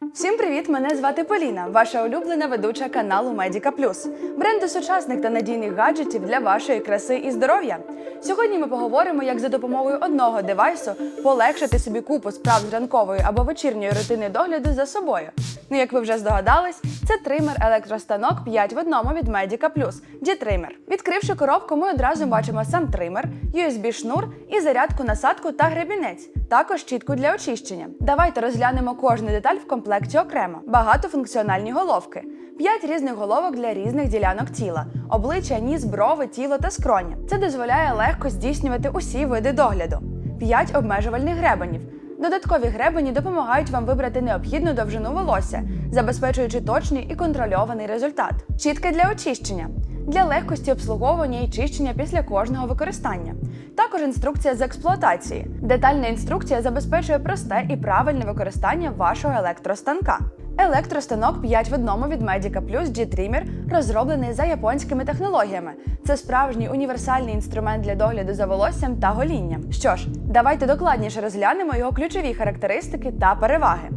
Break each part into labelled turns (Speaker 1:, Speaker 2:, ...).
Speaker 1: Всім привіт! Мене звати Поліна, ваша улюблена ведуча каналу Медіка Плюс, бренду сучасних та надійних гаджетів для вашої краси і здоров'я. Сьогодні ми поговоримо, як за допомогою одного девайсу полегшити собі купу справ з ранкової або вечірньої рутини догляду за собою. Ну, як ви вже здогадались, це тример електростанок 5 в одному від Medica Plus D-тример. Відкривши коробку, ми одразу бачимо сам тример, USB-шнур і зарядку насадку та гребінець. Також щітку для очищення. Давайте розглянемо кожну деталь в комплекті окремо. Багатофункціональні головки. П'ять різних головок для різних ділянок тіла: обличчя, ніс, брови, тіло та скроні. Це дозволяє легко здійснювати усі види догляду. П'ять обмежувальних гребенів. Додаткові гребені допомагають вам вибрати необхідну довжину волосся, забезпечуючи точний і контрольований результат. Щітки для очищення для легкості обслуговування і чищення після кожного використання. Також інструкція з експлуатації. Детальна інструкція забезпечує просте і правильне використання вашого електростанка. Електростанок 5 в одному від Medica Plus G-Trimmer розроблений за японськими технологіями. Це справжній універсальний інструмент для догляду за волоссям та голінням. Що ж, давайте докладніше розглянемо його ключові характеристики та переваги.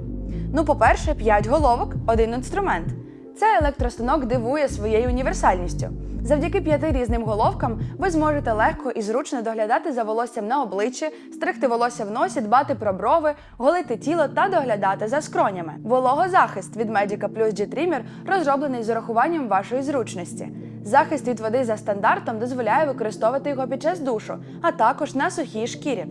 Speaker 1: Ну, по-перше, 5 головок, один інструмент. Це електростанок дивує своєю універсальністю. Завдяки п'яти різним головкам ви зможете легко і зручно доглядати за волоссям на обличчі, стригти волосся в носі, дбати про брови, голити тіло та доглядати за скронями. Вологозахист від Medica Plus G-Trimmer розроблений з урахуванням вашої зручності. Захист від води за стандартом дозволяє використовувати його під час душу, а також на сухій шкірі.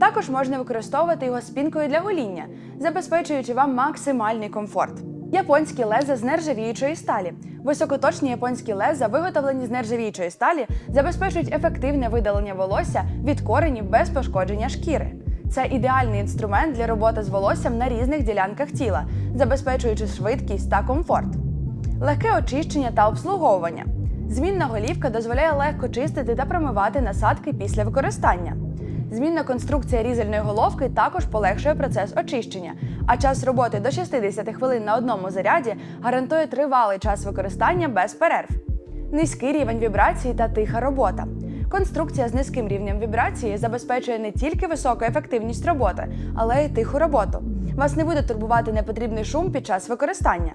Speaker 1: Також можна використовувати його спінкою для гоління, забезпечуючи вам максимальний комфорт. Японські леза з нержавіючої сталі. Високоточні японські леза, виготовлені з нержавіючої сталі, забезпечують ефективне видалення волосся від коренів без пошкодження шкіри. Це ідеальний інструмент для роботи з волоссям на різних ділянках тіла, забезпечуючи швидкість та комфорт. Легке очищення та обслуговування. Змінна голівка дозволяє легко чистити та промивати насадки після використання. Змінна конструкція різальної головки також полегшує процес очищення, а час роботи до 60 хвилин на одному заряді гарантує тривалий час використання без перерв. Низький рівень вібрації та тиха робота. Конструкція з низьким рівнем вібрації забезпечує не тільки високу ефективність роботи, але й тиху роботу. Вас не буде турбувати непотрібний шум під час використання.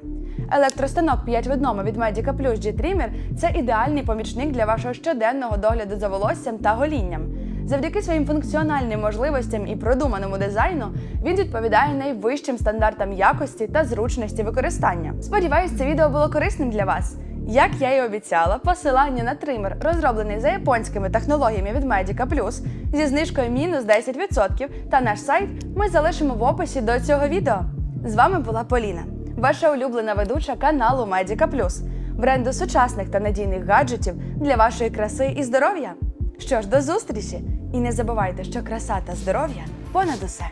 Speaker 1: Електростанок 5 в одному від Medica Plus G-Trimmer – це ідеальний помічник для вашого щоденного догляду за волоссям та голінням. Завдяки своїм функціональним можливостям і продуманому дизайну він відповідає найвищим стандартам якості та зручності використання. Сподіваюсь, це відео було корисним для вас. Як я і обіцяла, посилання на тример, розроблений за японськими технологіями від Medica Plus, зі знижкою мінус 10% та наш сайт ми залишимо в описі до цього відео. З вами була Поліна, ваша улюблена ведуча каналу Medica Plus, бренду сучасних та надійних гаджетів для вашої краси і здоров'я. Що ж, до зустрічі! І не забувайте, що краса та здоров'я понад усе.